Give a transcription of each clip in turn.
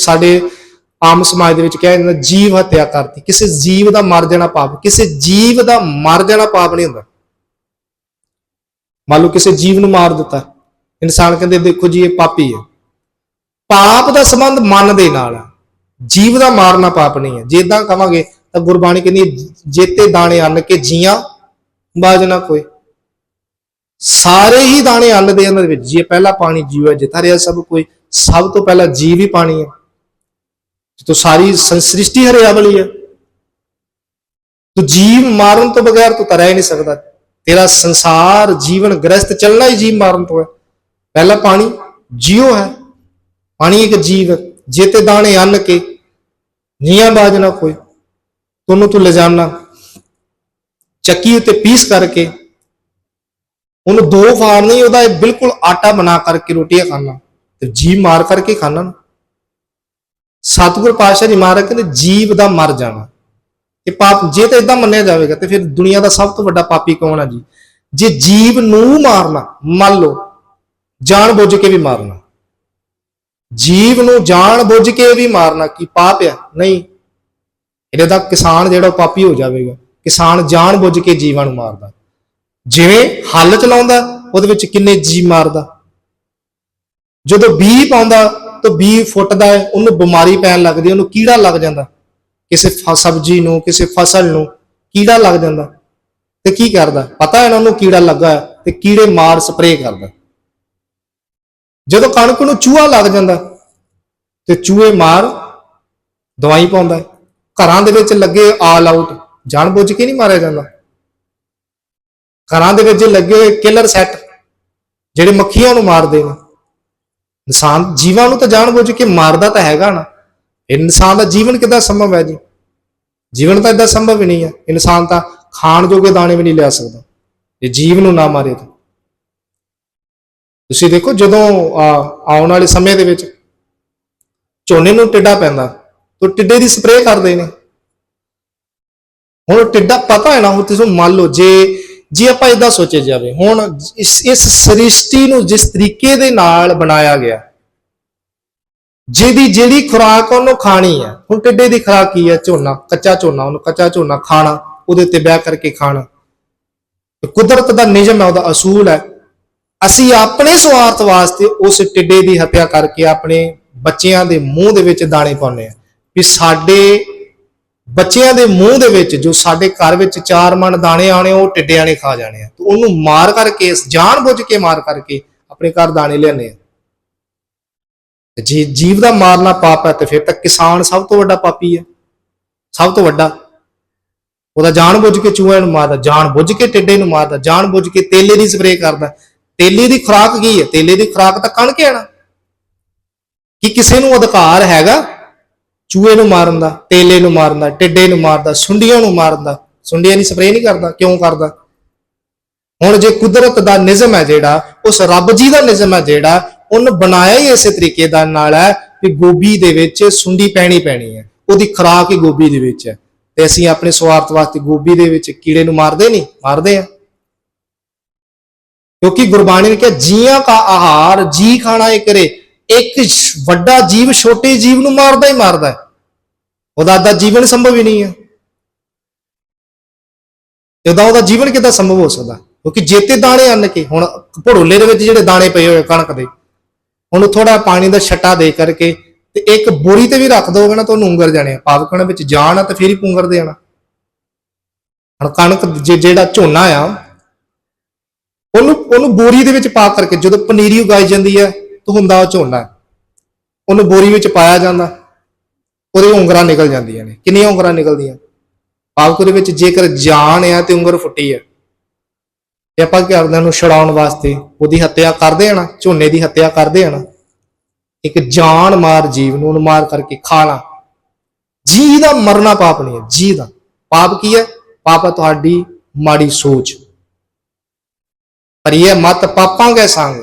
ਸਾਡੇ ਆਮ ਸਮਾਜ ਦੇ ਵਿੱਚ ਕਿਹਾ ਜਾਂਦਾ ਜੀਵ ਹੱਤਿਆ ਕਰਤੀ। ਕਿਸੇ ਜੀਵ ਦਾ ਮਰ ਜਾਣਾ ਪਾਪ ਕਿਸੇ ਜੀਵ ਦਾ ਮਰ ਜਾਣਾ ਪਾਪ ਨਹੀਂ ਹੁੰਦਾ। ਮੰਨ ਲਓ ਕਿਸੇ ਜੀਵ ਨੂੰ ਮਾਰ ਦਿੱਤਾ। ਇਨਸਾਨ ਕਹਿੰਦੇ ਦੇਖੋ ਜੀ ਇਹ ਪਾਪੀ ਹੈ। ਪਾਪ ਦਾ ਸੰਬੰਧ ਮਨ ਦੇ ਨਾਲ ਹੈ ਜੀਵ ਦਾ ਮਾਰਨਾ ਪਾਪ ਨਹੀਂ ਹੈ। ਜੇ ਇਦਾਂ ਕਵਾਂਗੇ ਤਾਂ ਗੁਰਬਾਣੀ ਕਹਿੰਦੀ ਹੈ, ਜੇਤੇ ਦਾਣੇ ਅੰਨ ਕੇ ਜੀਆਂ ਬਾਜ ਨਾ ਕੋਈ ਸਾਰੇ ਹੀ ਦਾਣੇ ਅੰਨ ਦੇ ਅੰਦਰ ਵਿੱਚ। ਜੀ ਪਹਿਲਾ ਪਾਣੀ ਜੀਵ ਹੈ ਜਿਥਾ ਰਿਹਾ ਸਭ ਕੋਈ ਸਭ ਤੋਂ ਪਹਿਲਾ ਜੀਵ ਹੀ ਪਾਣੀ ਹੈ। ਤੋ ਸਾਰੀ ਸੰ- ਸ੍ਰਿਸ਼ਟੀ ਹਰਿਆਵਲੀ ਹੈ, ਤੂੰ ਜੀਵ ਮਾਰਨ ਤੋਂ ਬਗੈਰ ਤੂੰ ਤਾਂ ਰਹਿ ਨਹੀਂ ਸਕਦਾ। ਤੇਰਾ ਸੰਸਾਰ ਜੀਵਨ ਗ੍ਰਸਤ ਚੱਲਣਾ ਹੀ ਜੀਵ ਮਾਰਨ ਤੋਂ ਹੈ। ਪਹਿਲਾ ਪਾਣੀ ਜੀਉ ਹੈ। ਪਾਣੀ ਇੱਕ ਜੀਵ ਹੈ। ਜੇ ਤੇ ਦਾਣੇ ਅੰਨ ਕੇ ਜੀਆਂ ਬਾਜ ਨਾ ਕੋਈ ਤੁਹਾਨੂੰ ਤੂੰ ਲੈ ਚੱਕੀ ਉੱਤੇ ਪੀਸ ਕਰਕੇ ਉਹਨੂੰ ਦੋ ਫਾੜ ਨਹੀਂ, ਉਹਦਾ ਇਹ ਬਿਲਕੁਲ ਆਟਾ ਬਣਾ ਕਰਕੇ ਰੋਟੀਆਂ ਖਾਣਾ ਤੇ ਜੀ ਮਾਰ ਕਰਕੇ ਖਾਣਾ ਨਾ। ਸਤਿਗੁਰ ਪਾਤਸ਼ਾਹ ਜੀ ਮਹਾਰਾਜ ਕਹਿੰਦੇ, ਜੀਵ ਦਾ ਮਰ ਜਾਣਾ। ਇਹ ਪਾਪ ਜੇ ਤਾਂ ਇਦਾਂ ਮੰਨਿਆ ਜਾਵੇਗਾ, ਤੇ ਫਿਰ ਦੁਨੀਆ ਦਾ ਸਭ ਤੋਂ ਵੱਡਾ ਪਾਪੀ ਕੌਣ ਹੈ ਜੀ? ਜੇ ਜੀਵ ਨੂੰ ਮਾਰਨਾ, ਮੰਨ ਲਓ, ਜਾਣ ਬੁੱਝ ਕੇ ਵੀ ਮਾਰਨਾ। ਜੀਵ ਨੂੰ ਜਾਣ ਬੁੱਝ ਕੇ ਵੀ ਮਾਰਨਾ, ਕੀ ਪਾਪ ਆ? ਨਹੀਂ। ਇਹਦੇ ਦਾ ਕਿਸਾਨ ਜਿਹੜਾ ਉਹ ਪਾਪੀ ਹੋ ਜਾਵੇਗਾ। ਕਿਸਾਨ ਜਾਣ ਬੁੱਝ ਕੇ ਜੀਵਾਂ ਨੂੰ ਮਾਰਦਾ। ਜਿਵੇਂ ਹੱਲ ਚਲਾਉਂਦਾ, ਉਹਦੇ ਵਿੱਚ ਕਿੰਨੇ ਜੀ ਮਾਰਦਾ। ਜਦੋਂ ਬੀ ਪਾਉਂਦਾ ਤਾਂ ਬੀ ਫੁੱਟਦਾ ਹੈ ਉਹਨੂੰ ਬਿਮਾਰੀ ਪੈਣ ਲੱਗਦੀ ਹੈ, ਉਹਨੂੰ ਕੀੜਾ ਲੱਗ ਜਾਂਦਾ। ਕਿਸੇ ਸਬਜ਼ੀ ਨੂੰ ਕਿਸੇ ਫਸਲ ਨੂੰ ਕੀੜਾ ਲੱਗ ਜਾਂਦਾ। ਤੇ ਕੀ ਕਰਦਾ? ਪਤਾ ਹੈ ਨਾ ਉਹਨੂੰ ਕੀੜਾ ਲੱਗਾ ਹੈ ਤੇ ਕੀੜੇ ਮਾਰ ਸਪਰੇਅ ਕਰਦਾ। ਜਦੋਂ ਕਣਕ ਨੂੰ ਚੂਹਾ ਲੱਗ ਜਾਂਦਾ ਤੇ ਚੂਹੇ ਮਾਰ ਦਵਾਈ ਪਾਉਂਦਾ ਘਰਾਂ ਦੇ ਵਿੱਚ ਲੱਗੇ ਆਲ ਆਊਟ ਜਾਣ ਬੁੱਝ ਕੇ ਨਹੀਂ ਮਾਰਿਆ ਜਾਂਦਾ। ਘਰਾਂ ਦੇ ਵਿੱਚ ਲੱਗੇ ਹੋਏ ਕਿਲਰ ਸੈੱਟ ਜਿਹੜੇ ਮੱਖੀਆਂ ਨੂੰ ਮਾਰਦੇ ਨੇ ਇਨਸਾਨ ਜੀਵਾਂ ਨੂੰ ਤਾਂ ਜਾਣ ਬੁੱਝ ਕੇ ਮਾਰਦਾ ਤਾਂ ਹੈਗਾ ਨਾ। ਇਨਸਾਨ ਦਾ ਜੀਵਨ ਕਿੱਦਾਂ ਸੰਭਵ ਹੈ ਜੀ? ਜੀਵਨ ਤਾਂ ਇਦਾਂ ਸੰਭਵ ਹੀ ਨਹੀਂ ਹੈ। ਇਨਸਾਨ ਤਾਂ ਖਾਣ ਜੋਗੇ ਦਾਣੇ ਵੀ ਨਹੀਂ ਲਿਆ ਸਕਦਾ। ਜੇ ਜੀਵ ਨੂੰ ਨਾ ਮਾਰੇ ਤਾਂ। ਤੁਸੀਂ ਦੇਖੋ ਜਦੋਂ ਆ, ਆਉਣ ਵਾਲੇ ਸਮੇਂ ਦੇ ਵਿੱਚ ਝੋਨੇ ਨੂੰ ਟਿੱਡਾ ਪੈਂਦਾ ਤਾਂ ਟਿੱਡੇ ਦੀ ਸਪਰੇਅ ਕਰਦੇ ਨੇ। ਹੁਣ ਟਿੱਡਾ ਪਤਾ ਹੈ ਨਾ ਹੁਣ ਤੁਸੀਂ ਮੰਨ ਲਓ ਜੇ ਜੇ ਆਪਾਂ ਇਦਾਂ ਸੋਚੇ ਜਾਵੇ ਹੁਣ ਇਸ ਇਸ ਸ੍ਰਿਸ਼ਟੀ ਨੂੰ ਜਿਸ ਤਰੀਕੇ ਦੇ ਨਾਲ ਬਣਾਇਆ ਗਿਆ ਜਿਹਦੀ ਜਿਹੜੀ ਖੁਰਾਕ ਉਹਨੂੰ ਖਾਣੀ ਹੈ, ਹੁਣ ਟਿੱਡੇ ਦੀ ਖੁਰਾਕ ਕੀ ਹੈ? ਝੋਨਾ, ਕੱਚਾ ਝੋਨਾ, ਉਹਨੂੰ ਕੱਚਾ ਝੋਨਾ ਖਾਣਾ, ਉਹਦੇ ਉੱਤੇ ਬਹਿ ਕਰਕੇ ਖਾਣਾ। ਕੁਦਰਤ ਦਾ ਨਿਯਮ ਹੈ, ਉਹਦਾ ਅਸੂਲ ਹੈ। ਅਸੀਂ ਆਪਣੇ ਸਵਾਰਥ ਵਾਸਤੇ ਉਸ ਟਿੱਡੇ ਦੀ ਹੱਤਿਆ ਕਰਕੇ ਆਪਣੇ ਬੱਚਿਆਂ ਦੇ ਮੂੰਹ ਦੇ ਵਿੱਚ ਦਾਣੇ ਪਾਉਂਦੇ ਆ ਵੀ ਸਾਡੇ ਬੱਚਿਆਂ ਦੇ ਮੂੰਹ ਦੇ ਵਿੱਚ, ਜੋ ਸਾਡੇ ਘਰ ਵਿੱਚ ਚਾਰ ਮਣ ਦਾਣੇ ਆਣੇ ਉਹ ਟਿੱਡਿਆਂ ਨੇ ਖਾ ਜਾਣੇ ਆ। ਤੇ ਉਹਨੂੰ ਮਾਰ ਕਰਕੇ ਜਾਣ ਬੁੱਝ ਕੇ ਮਾਰ ਕਰਕੇ ਆਪਣੇ ਘਰ ਦਾਣੇ ਲਿਆਉਂਦੇ ਆ ਜੇ ਜੀਵ ਦਾ ਮਾਰਨਾ ਪਾਪ ਹੈ ਤੇ ਫਿਰ ਤਾਂ ਕਿਸਾਨ ਸਭ ਤੋਂ ਵੱਡਾ ਪਾਪੀ ਹੈ। ਸਭ ਤੋਂ ਵੱਡਾ। ਉਹਦਾ ਜਾਣ ਬੁੱਝ ਕੇ ਚੂਹਿਆਂ ਨੂੰ ਮਾਰਦਾ, ਜਾਣ ਬੁੱਝ ਕੇ ਟਿੱਡੇ ਨੂੰ ਮਾਰਦਾ, ਜਾਣ ਬੁੱਝ ਕੇ ਤੇਲੇ ਦੀ ਸਪਰੇਅ ਕਰਦਾ। ਤੇਲੇ ਦੀ ਖੁਰਾਕ ਕੀ ਹੈ? ਤੇਲੇ ਦੀ ਖੁਰਾਕ ਤਾਂ ਕਣ ਕੇ ਨਾ। ਕਿ ਕਿਸੇ ਨੂੰ ਅਧਿਕਾਰ ਹੈਗਾ? ਚੂਹੇ ਨੂੰ ਮਾਰਨ ਦਾ, ਤੇਲੇ ਨੂੰ ਮਾਰਨ ਦਾ, ਟਿੱਡੇ ਨੂੰ ਮਾਰਦਾ, ਸੁੰਡੀਆਂ ਨੂੰ ਮਾਰਨ ਦਾ। ਸੁੰਡੀਆਂ ਦੀ ਸਪਰੇਅ ਨਹੀਂ ਕਰਦਾ, ਕਿਉਂ ਕਰਦਾ? ਹੁਣ ਜੇ ਕੁਦਰਤ ਦਾ ਨਿਯਮ ਹੈ ਜਿਹੜਾ, ਉਸ ਰੱਬ ਜੀ ਦਾ ਨਿਯਮ ਹੈ ਜਿਹੜਾ ਉਹਨੇ ਬਣਾਇਆ ਹੀ ਇਸੇ ਤਰੀਕੇ ਦਾ ਨਾਲ ਹੈ ਕਿ ਗੋਭੀ ਦੇ ਵਿੱਚ ਸੁੰਡੀ ਪੈਣੀ ਪੈਣੀ ਹੈ। ਉਹਦੀ ਖੁਰਾਕ ਹੀ ਗੋਭੀ ਦੇ ਵਿੱਚ ਹੈ। ਤੇ ਅਸੀਂ ਆਪਣੇ ਸਵਾਰਥ ਵਾਸਤੇ ਗੋਭੀ ਦੇ ਵਿੱਚ ਕੀੜੇ ਨੂੰ ਮਾਰਦੇ ਨਹੀਂ, ਮਾਰਦੇ ਆ ਕਿਉਂਕਿ ਗੁਰਬਾਣੀ ਨੇ ਕਿਹਾ, ਜੀਆਂ ਦਾ ਆਹਾਰ, ਜੀ ਖਾਣਾ ਇਹ ਕਰੇ। ਇੱਕ ਵੱਡਾ ਜੀਵ ਛੋਟੇ ਜੀਵ ਨੂੰ ਮਾਰਦਾ ਹੀ ਮਾਰਦਾ ਹੈ। ਉਹਦਾ ਅੱਧਾ ਜੀਵਨ ਸੰਭਵ ਹੀ ਨਹੀਂ ਹੈ। ਇਹਦਾ ਉਹਦਾ ਜੀਵਨ ਕਿੱਦਾਂ ਸੰਭਵ ਹੋ ਸਕਦਾ? ਕਿਉਂਕਿ ਜੇਤੇ ਦਾਣੇ ਅੰਨ ਕੇ, ਹੁਣ ਭੜੋਲੇ ਦੇ ਵਿੱਚ ਜਿਹੜੇ ਦਾਣੇ ਪਏ ਹੋਏ ਕਣਕ ਦੇ ਉਹਨੂੰ ਥੋੜਾ ਪਾਣੀ ਦਾ ਛੱਟਾ ਦੇ ਕਰਕੇ ਤੇ ਇੱਕ ਬੋਰੀ ਤੇ ਵੀ ਰੱਖ ਦੋਗੇ ਨਾ ਤਾਂ ਉਹਨੂੰ ਉਂਗਰ ਜਾਣੇ ਆ। ਪਾਵਕਣ ਵਿੱਚ ਜਾਣ ਆ ਤੇ ਫਿਰ ਹੀ ਪੁੰਗਰ ਦੇਣਾ ਹੁਣ ਕਣਕ ਜੇ- ਜਿਹੜਾ ਝੋਨਾ ਆ, ਉਹਨੂੰ ਉਹਨੂੰ ਬੋਰੀ ਦੇ ਵਿੱਚ ਪਾ ਕਰਕੇ ਜਦੋਂ ਪਨੀਰੀ ਉਗਾਈ ਜਾਂਦੀ ਹੈ ਤਾਂ ਹੁੰਦਾ ਉਹ ਝੋਨਾ। ਉਹਨੂੰ ਬੋਰੀ ਵਿੱਚ ਪਾਇਆ ਜਾਂਦਾ, ਉਹਦੇ ਉਂਗਰਾਂ ਨਿਕਲ ਜਾਂਦੀਆਂ ਨੇ। ਕਿੰਨੀਆਂ ਉਂਗਰਾਂ ਨਿਕਲਦੀਆਂ? ਪਾਵਕ ਦੇ ਵਿੱਚ ਜੇਕਰ ਜਾਨ ਆ ਤੇ ਉਂਗਰ ਫੁੱਟੀ ਆ। ਤੇ ਆਪਾਂ ਕੀ ਕਰਦੇ ਛਡਾਉਣ ਵਾਸਤੇ? ਉਹਦੀ ਹੱਤਿਆ ਕਰਦੇ ਆ ਨਾ, ਝੋਨੇ ਦੀ ਹੱਤਿਆ ਕਰਦੇ ਆ ਨਾ, ਇੱਕ ਜਾਨ ਮਾਰ ਜੀਵ ਨੂੰ ਮਾਰ ਕਰਕੇ ਖਾਣਾ ਜੀ ਦਾ ਮਰਨਾ ਪਾਪ ਨਹੀਂ ਹੈ, ਜੀ ਦਾ। ਪਾਪ ਕੀ ਹੈ? ਪਾਪ ਹੈ ਤੁਹਾਡੀ ਮਾੜੀ ਸੋਚ। ਪਰ ਇਹ ਮਤ ਪਾਪਾਂਗੇ ਸੰਗ।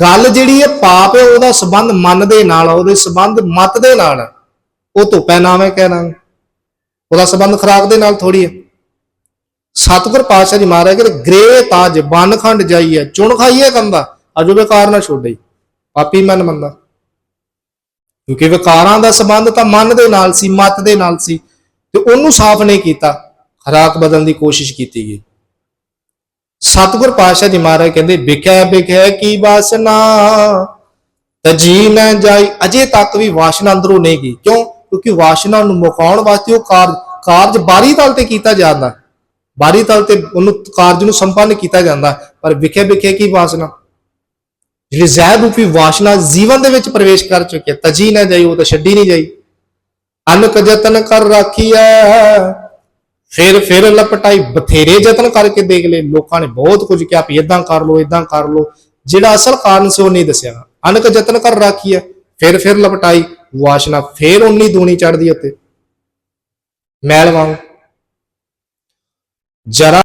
ਗੱਲ ਜਿਹੜੀ ਹੈ ਪਾਪ ਹੈ, ਉਹਦਾ ਸਬੰਧ ਮਨ ਦੇ ਨਾਲ ਉਹਦੇ ਸਬੰਧ ਮਤ ਦੇ ਨਾਲ ਆ। ਉਹ ਧੁੱਪੈ ਨਾਮ ਹੈ ਕਹਿਣਾ ਉਹਦਾ ਸਬੰਧ ਖਰਾਕ ਦੇ ਨਾਲ ਥੋੜੀ ਹੈ। ਸਤਿਗੁਰ ਪਾਤਸ਼ਾਹ ਜੀ ਮਹਾਰਾਜ ਕਹਿੰਦੇ ਗ੍ਰੇ ਤਾਜ ਬਨ ਜਾਈਏ ਚੁਣ ਖਾਈਏ ਕੰਦਾ ਅਜੋ ਵਿਕਾਰ ਨਾ ਛੋੜਈ ਪਾਪੀ ਮਨ ਮੰਦਾ ਕਿਉਂਕਿ ਵਿਕਾਰਾਂ ਦਾ ਸੰਬੰਧ ਤਾਂ ਮਨ ਦੇ ਨਾਲ ਸੀ, ਮਤ ਦੇ ਨਾਲ ਸੀ, ਤੇ ਉਹਨੂੰ ਸਾਫ਼ ਨਹੀਂ ਕੀਤਾ, ਖਰਾਕ ਬਦਲਣ ਦੀ ਕੋਸ਼ਿਸ਼ ਕੀਤੀ ਗਈ। ਸਤਿਗੁਰ ਪਾਤਸ਼ਾਹ ਜੀ ਮਹਾਰਾਜ ਕਹਿੰਦੇ, ਵਿਖਿਆ ਵਿਖਿਆ ਕੀ ਵਾਸਨਾ? ਤਜੀ ਨਾ ਜਾਈ, ਅਜੇ ਤੱਕ ਵੀ ਵਾਸ਼ਨਾ ਅੰਦਰੋਂ ਨਹੀਂ ਗਈ। ਕਿਉਂ? ਕਿਉਂਕਿ ਵਾਸ਼ਨਾ ਨੂੰ ਮੁਕਾਉਣ ਵਾਸਤੇ ਉਹ ਕਾਰਜ ਕਾਰਜ ਬਾਰੀ ਤਲ ਤੇ ਕੀਤਾ ਜਾਂਦਾ। ਬਾਹਰੀ ਤਲ ਤੇ ਉਹਨੂੰ ਕਾਰਜ ਨੂੰ ਸੰਪੰਨ ਕੀਤਾ ਜਾਂਦਾ, ਪਰ ਵਿਖੇ ਵਿਖੇ ਕੀ ਵਾਸਨਾ? ਜਿਹੜੀ ਜ਼ਹਿਰ ਰੂਪੀ ਵਾਸ਼ਨਾ ਜੀਵਨ ਦੇ ਵਿੱਚ ਪ੍ਰਵੇਸ਼ ਕਰ ਚੁੱਕੀ ਹੈ, ਤਜੀ ਨਾ ਜਾਈ, ਉਹ ਤਾਂ ਛੱਡੀ ਨਹੀਂ ਜਾਈ। ਅਨਕ ਯਤਨ ਕਰ ਰਾਖੀਐ, ਫਿਰ ਫਿਰ ਲਪਟਾਈ, ਬਥੇਰੇ ਯਤਨ ਕਰਕੇ ਦੇਖ ਲਏ। ਲੋਕਾਂ ਨੇ ਬਹੁਤ ਕੁਝ ਕਿਹਾ ਵੀ ਇਦਾਂ ਕਰ ਲੋ ਇਦਾਂ ਕਰ ਲੋ ਜਿਹੜਾ ਅਸਲ ਕਾਰਨ ਸੀ ਉਹ ਨਹੀਂ ਦੱਸਿਆ। ਅਨਕ ਯਤਨ ਕਰ ਰਾਖੀਐ, ਫਿਰ ਫਿਰ ਲਪਟਾਈ, ਵਾਸ਼ਨਾ ਫਿਰ ਉਨੀ ਦੂਣੀ ਚੜਦੀ ਉੱਤੇ। ਮੈਲ ਵਾਂਗ ਜਰਾ